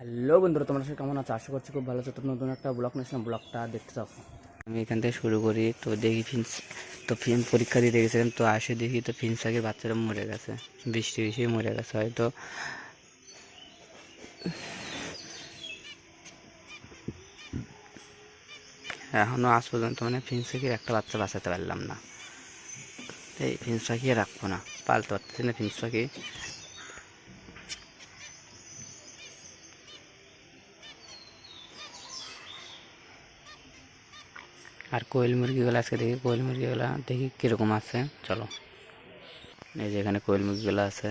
Hello বন্ধুরা, তোমরা সবাই কেমন আছো? আশা করছি খুব ভালো আছো। তো নতুন একটা ব্লগ নিয়েছিলাম ব্লগটা দেখতে থাকো। আমি এখান থেকে শুরু করি। তো দেখি ফিন্স তো ফিন্স পরীক্ষা দিতে গেছিলাম। তো আসে দেখি তো ফিন্স আগে বাচ্চারা মরে গেছে। বৃষ্টি বৃষ্টি মরে গেছে হয়তো। এখনও আজ পর্যন্ত মানে ফিন্স থেকে একটা বাচ্চা বাঁচাতে পারলাম না। এই ফিন্স পাখি রাখব না। পালতে পারতেছি না ফিন্স পাখি আর কোয়েল মুরগিগুলো আজকে দেখি, কোয়েল মুরগিগুলো দেখি কীরকম আছে। চলো। এই যে এখানে কোয়েল মুরগিগুলো আছে।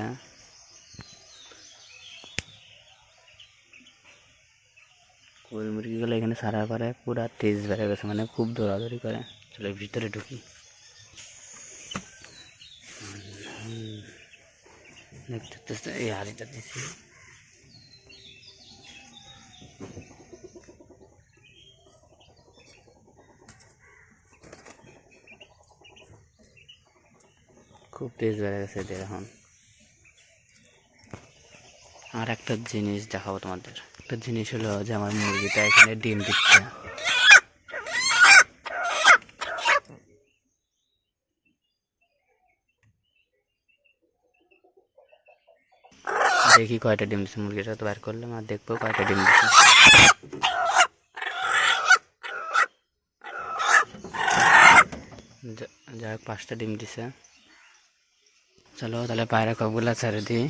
কোয়েল মুরগিগুলো এখানে সারার পরে পুরো তেজ বেড়ে গেছে মানে খুব দৌড়াদৌড়ি করে। চলো, ভিতরে ঢুকি। হুম। দেখতে দেখতে এই হাড়িটা দিছি খুব তেজ বেড়ে গেছে এদের এখন। আর একটা জিনিস দেখাবো তোমাদের। একটা জিনিস হলো যে আমার মুরগিটা এখানে ডিম দিচ্ছে। দেখি কয়টা ডিম দিচ্ছে মুরগিটা, তো বের করলাম আর দেখব কয়টা ডিম দিচ্ছে। যাই হোক, পাঁচটা ডিম দিছে। চলো তাহলে পায়রা কপগুলো ছেড়ে দিই।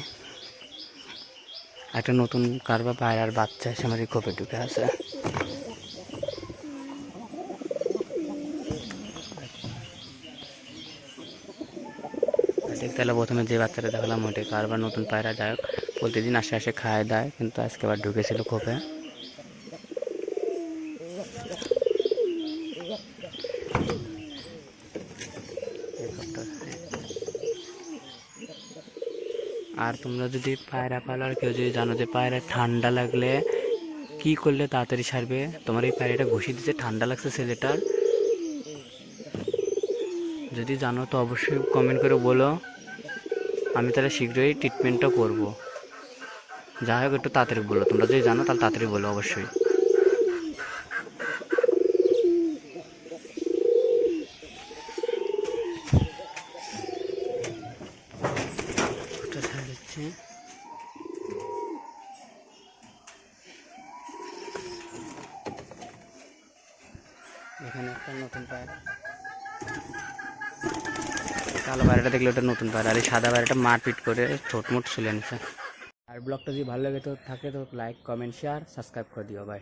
একটা নতুন কারবা পায়রার বাচ্চা এসে কোপে ঢুকে আছে। তাহলে প্রথমে যে বাচ্চাটা দেখালাম ওইটা কারবার নতুন পায়রা যাই হোক, প্রতিদিন আসে আসে খায় দেয়, কিন্তু আজকে আবার ঢুকেছিল খোপে আর তোমরা যদি পায়রা পালার কেউ যদি জানো যে পায়রা ঠান্ডা লাগলে কি করলে তাড়াতাড়ি সারবে? তোমার এই পায়রাটা ঘুষি দিতে ঠান্ডা লাগছে ছেলেটার। যদি জানো তো অবশ্যই কমেন্ট করে বলো। আমি তাহলে শীঘ্রই ট্রিটমেন্টটা করব। যাই হোক, একটু তাড়াতাড়ি বলো। তোমরা যদি জানো তাহলে তাড়াতাড়ি বলো অবশ্যই ওটা দিচ্ছি এখানে একটা নতুন পায়রা। কালো পায়রাটা দেখলে ওটা নতুন পায়রা, আর এই সাদা পায়রাটা মারপিট করে ছোটমোট ছুলে নিছে। আর ব্লগটা যদি ভালো লাগে তো থাকে তো লাইক কমেন্ট শেয়ার সাবস্ক্রাইব করে দিও ভাই